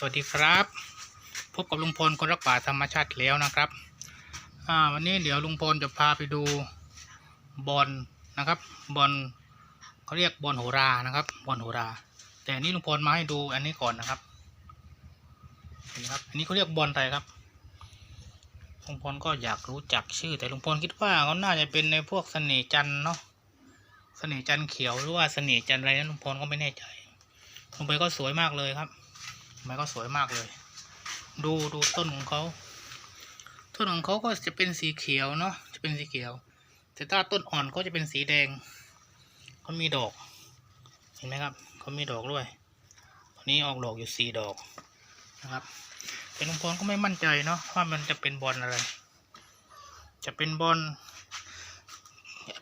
สวัสดีครับ พบกับลุงพลคนรักป่าธรรมชาติแล้วนะครับวันนี้เดี๋ยวลุงพลจะพาไปดูบอลนะครับบอลเขาเรียกบอลโหรานะครับบอลโหรา แต่อันนี้ลุงพลมาให้ดูอันนี้ก่อนนะครับเห็นครับอันนี้เขาเรียกบอลอะไรครับลุงพลก็อยากรู้จักชื่อ แต่ลุงพลคิดว่าเขาน่าจะเป็นในพวกเสน่จันเนาะเสน่จันเขียวหรือว่าเสน่จันอะไรนั้นลุงพลก็ไม่แน่ใจลงไปก็สวยมากเลยครับ มันก็สวยมากเลย ดูดูต้นของเขาต้นของเขาก็จะเป็นสีเขียวเนาะจะเป็นสีเขียว แต่ถ้าต้นอ่อนก็จะเป็นสีแดงเขามีดอก เห็นไหมครับเขามีดอกด้วยตอนนี้ออกดอกอยู่สี่ดอกนะครับเป็นลุงพลก็ไม่มั่นใจเนาะว่ามันจะเป็นบอลอะไร จะเป็นบอล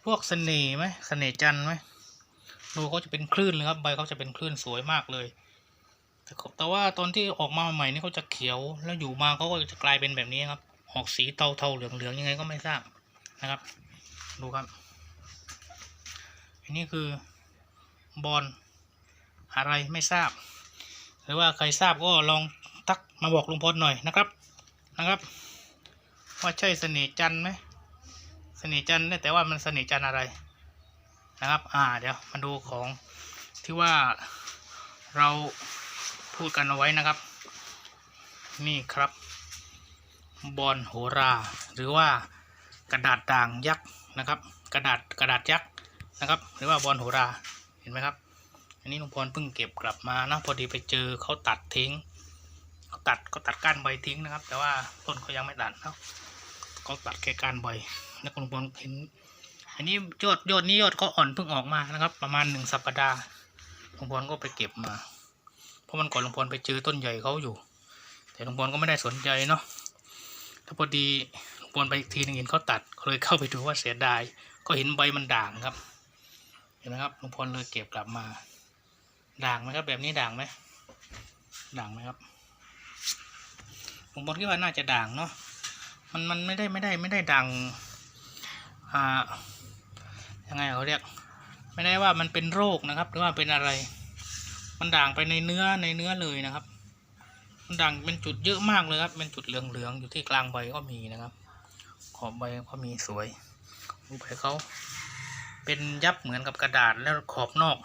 พวกเสน่ห์ไหมเสน่ห์จันทร์ไหมดูเขาจะเป็นคลื่นเลยครับใบเขาจะเป็นคลื่นสวยมากเลย แต่แต่ว่าตอนที่ออกมาใหม่นี่เขาจะเขียวแล้วอยู่มาเขาก็จะกลายเป็นแบบนี้ครับ ออกสีเทาเทาๆเหลืองเหลืองๆยังไงก็ไม่ทราบนะครับ ดูครับ อันนี้คือบอลอะไรไม่ทราบ หรือว่าใครทราบก็ลองทักมาบอกลุงพลหน่อยนะครับนะครับ ว่าใช่เสน่ห์จันไหมเสน่ห์จันเนี่ยแต่ว่ามันเสน่ห์จันอะไรนะครับ อ่าเดี๋ยวมาดูของที่ว่าเรา พูดกันเอาไว้นะครับ นี่ครับ บอลโหรา หรือว่ากระดาษด่างยักษ์นะครับ กระดาษกระดาษยักษ์นะครับ หรือว่าบอลโหราเห็นไหมครับ อันนี้ลุงพรเพิ่งเก็บกลับมานะพอดีไปเจอเขาตัดทิ้งเขาตัดเขาตัดก้านใบทิ้งนะครับ แต่ว่าต้นเขายังไม่ตัดเนาะก็ตัดแค่ก้านใบแล้วลุงพรเห็นอันนี้ยอดยอดนี้ยอดเขาอ่อนเพิ่งออกมานะครับ ประมาณหนึ่งสัปดาห์ลุงพรก็ไปเก็บมา เพราะมันก่อนลุงพลไปเจอต้นใหญ่เขาอยู่ แต่ลุงพลก็ไม่ได้สนใจเนาะแล้วพอดีลุงพลไปอีกทีหนึงเห็นเขาตัดก็เลยเข้าไปดูว่าเสียดาย ก็เห็นใบมันด่างครับ เห็นไหมครับลุงพลเลยเก็บกลับมา ด่างไหมครับ แบบนี้ด่างไหมด่างไหมครับลุงพลคิดว่าน่าจะด่างเนาะมันมันไม่ได้ไม่ได้ไม่ได้ด่างอ่ายังไงเขาเรียก ไม่ได้ว่ามันเป็นโรคนะครับ หรือว่าเป็นอะไร มันด่างไปในเนื้อในเนื้อเลยนะครับ มันด่างเป็นจุดเยอะมากเลยครับ เป็นจุดเหลืองๆอยู่ที่กลางใบก็มีนะครับ ขอบใบก็มีสวยรูปใบเขาเป็นยับเหมือนกับกระดาษแล้วขอบนอก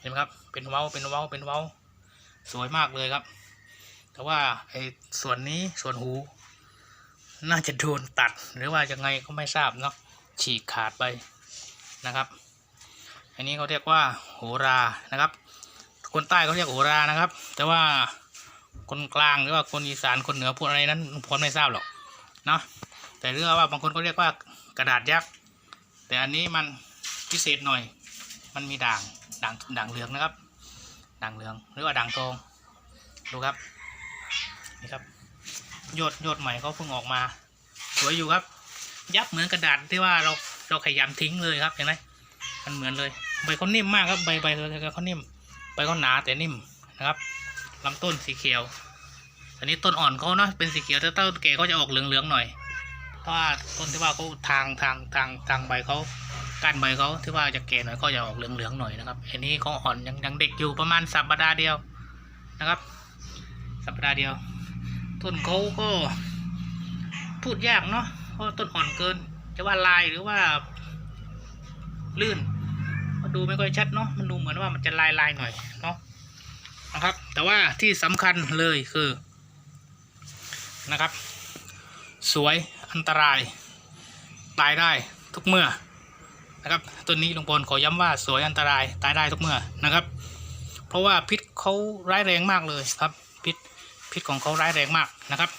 เห็นไหมครับ เป็นเว้าเป็นเว้าเป็นเว้า สวยมากเลยครับ แต่ว่าไอ้ส่วนนี้ส่วนหู น่าจะโดนตัดหรือว่ายังไงก็ไม่ทราบเนาะฉีกขาดไปนะครับ อันนี้เขาเรียกว่าโหรานะครับ คนใต้เขาเรียกโหรานะครับ แต่ว่าคนกลางหรือว่าคนอีสานคนเหนือพูดอะไรนั้นผมไม่ทราบหรอกเนาะแต่เรื่องว่าบางคนก็เรียกว่ากระดาษยักษ์แต่อันนี้มันพิเศษหน่อย มันมีด่างด่างด่างเหลืองนะครับ ด่างเหลืองหรือว่าด่างทองดูครับนี่ครับยอดยอดใหม่เขาเพิ่งออกมา สวยอยู่ครับ ยับเหมือนกระดาษที่ว่าเราเราขยำทิ้งเลยครับเห็นไหมมันเหมือนเลยใบเขานิ่มมากครับใบใบเขานิ่ม ใบเขาหนาแต่นิ่มนะครับลำต้นสีเขียว อันนี้ต้นอ่อนเขาเนาะเป็นสีเขียวแต่ต้นแก่เขาจะออกเหลืองๆหน่อยเพราะว่าต้นที่ว่าเขาทางทางทางทางใบเขาก้านใบเขาที่ว่าจะแก่หน่อยก็จะออกเหลืองๆหน่อยนะครับ อันนี้เขาอ่อนยังยังเด็กอยู่ประมาณสัปดาห์เดียวนะครับ สัปดาห์เดียว ต้นเขาก็ พูดยากเนาะเพราะต้นอ่อนเกินจะว่าลายหรือว่าลื่น ดูไม่ค่อยชัดเนาะมันดูเหมือนว่ามันจะลายลายๆหน่อยเนาะนะครับ แต่ว่าที่สำคัญเลยคือนะครับ สวยอันตราย ตายได้ทุกเมื่อนะครับต้นนี้ลุงพลขอย้ำว่าสวยอันตรายตายได้ทุกเมื่อนะครับ เพราะว่าพิษเขาร้ายแรงมากเลยครับพิษพิษของเขาร้ายแรงมากนะครับ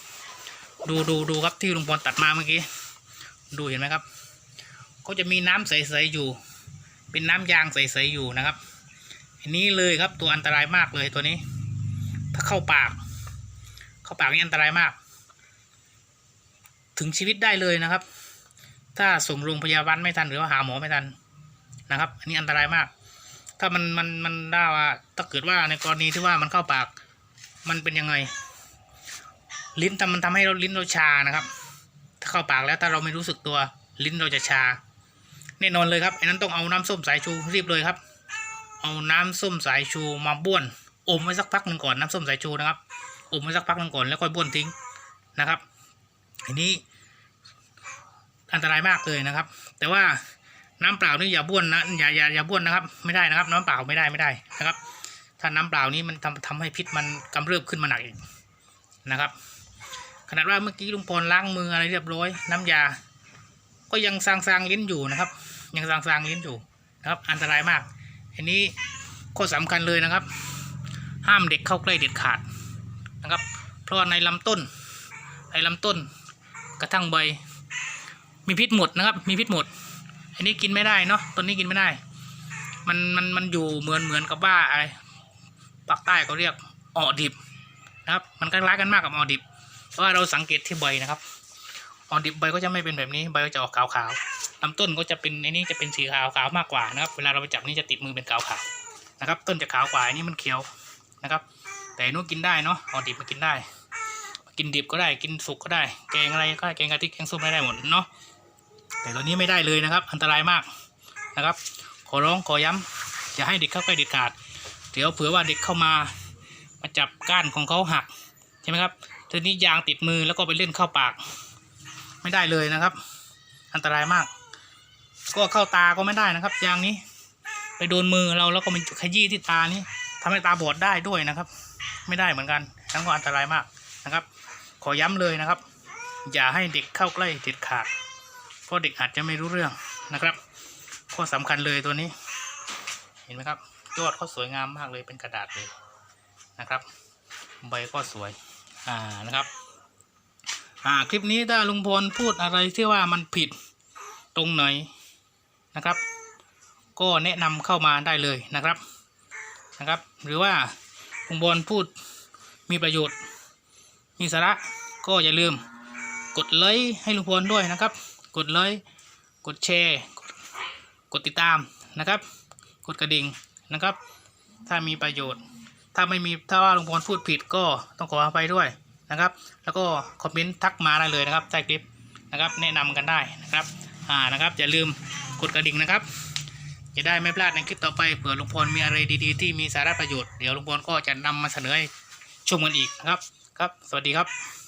ดูดูดูครับที่ลุงพลตัดมาเมื่อกี้ดูเห็นไหมครับเขาจะมีน้ำใสๆอยู่ เป็นน้ำยางใสๆอยู่นะครับ อันนี้เลยครับตัวอันตรายมากเลยตัวนี้ ถ้าเข้าปาก เข้าปากนี่อันตรายมาก ถึงชีวิตได้เลยนะครับ ถ้าส่งโรงพยาบาลไม่ทันหรือว่าหาหมอไม่ทันนะครับ อันนี้อันตรายมาก ถ้ามันมันมันได้ว่าถ้าเกิดว่าในกรณีที่ว่ามันเข้าปาก มันเป็นยังไง ลิ้นทำมันทำให้เราลิ้นเราชานะครับ ถ้าเข้าปากแล้วถ้าเราไม่รู้สึกตัวลิ้นเราจะชา แน่นอนเลยครับไอ้นั้นต้องเอาน้ำส้มสายชูรีบเลยครับ เอาน้ำส้มสายชูมาบ้วนอมไว้สักพักหนึ่งก่อนน้ำส้มสายชูนะครับอมไว้สักพักหนึ่งก่อนแล้วค่อยบ้วนทิ้งนะครับอันนี้อันตรายมากเลยนะครับ แต่ว่าน้ำเปล่านี่อย่าบ้วนนะอย่าอย่าอย่าบ้วนนะครับ ไม่ได้นะครับ น้ำเปล่าไม่ได้ไม่ได้นะครับ ถ้าน้ำเปล่านี้มันทำทำให้พิษมันกำเริบขึ้นมาหนักอีกนะครับ ขนาดว่าเมื่อกี้ลุงพลล้างมืออะไรเรียบร้อย น้ำยา ก็ยังซางซางลิ้นอยู่นะครับ ยังซางซางลิ้นอยู่นะครับ อันตรายมาก อันนี้ข้อสำคัญเลยนะครับ ห้ามเด็กเข้าใกล้เด็ดขาดนะครับ เพราะในลำต้นในลำต้น กระทั่งใบ มีพิษหมดนะครับ มีพิษหมด อันนี้กินไม่ได้เนาะต้นนี้กินไม่ได้ มันมันมันอยู่เหมือนเหมือนกับว่าไอ้ปากใต้เขาเรียกอ่อดิบนะครับ มันคล้ายกันมากกับอ่อดิบ เพราะว่าเราสังเกตที่ใบนะครับ อ่อดิบใบก็จะไม่เป็นแบบนี้ใบก็จะออกขาวๆลำต้นก็จะเป็นไอ้นี่จะเป็นสีขาวขาวมากกว่านะครับ เวลาเราไปจับนี่จะติดมือเป็นขาวขาวๆนะครับ ต้นจะขาวกว่าอันนี้มันเขียวนะครับ แต่นู้กินได้เนาะอ่อดิบมันกินได้ กินดิบก็ได้กินสุกก็ได้ แกงอะไรก็ได้แกงกะทิแกงส้มได้หมดเนาะแต่ตอนนี้ไม่ได้เลยนะครับ อันตรายมากนะครับ ขอร้องขอย้ำอย่าให้เด็กเข้าใกล้เด็ดขาดเดี๋ยวเผื่อว่าเด็กเข้ามามาจับก้านของเขาหักใช่ไหมครับทีนี้ยางติดมือแล้วก็ไปเล่นเข้าปาก ไม่ได้เลยนะครับ อันตรายมาก ก็เข้าตาก็ไม่ได้นะครับยางนี้ ไปโดนมือเราแล้วก็มันขยี้ที่ตานี้ทำให้ตาบอดได้ด้วยนะครับ ไม่ได้เหมือนกันทั้งก็อันตรายมากนะครับ ขอย้ำเลยนะครับ อย่าให้เด็กเข้าใกล้เด็ดขาดเพราะเด็กอาจจะไม่รู้เรื่องนะครับข้อสำคัญเลยตัวนี้ เห็นไหมครับยอดเขาสวยงามมากเลยเป็นกระดาษเลยนะครับ ใบก็สวยอ่านะครับ อ่าคลิปนี้ถ้าลุงพลพูดอะไรที่ว่ามันผิดตรงไหนนะครับ ก็แนะนำเข้ามาได้เลยนะครับนะครับ หรือว่าลุงพลพูดมีประโยชน์ มีสาระก็อย่าลืมกดไลค์ให้ลุงพลด้วยนะครับ กดไลค์กดแชร์กดกดติดตามนะครับ กดกระดิ่งนะครับ ถ้ามีประโยชน์ ถ้าไม่มีถ้าว่าลุงพลพูดผิดก็ต้องขออภัยด้วย นะครับ แล้วก็คอมเมนต์ทักมาได้เลยนะครับใต้คลิปนะครับแนะนำกันได้นะครับอ่านะครับอย่าลืมกดกระดิ่งนะครับจะได้ไม่พลาดในคลิปต่อไปเผื่อลุงพลมีอะไรดีๆ ที่มีสาระประโยชน์เดี๋ยวลุงพลก็จะนำมาเสนอให้ชมกันอีกนะครับครับ สวัสดีครับ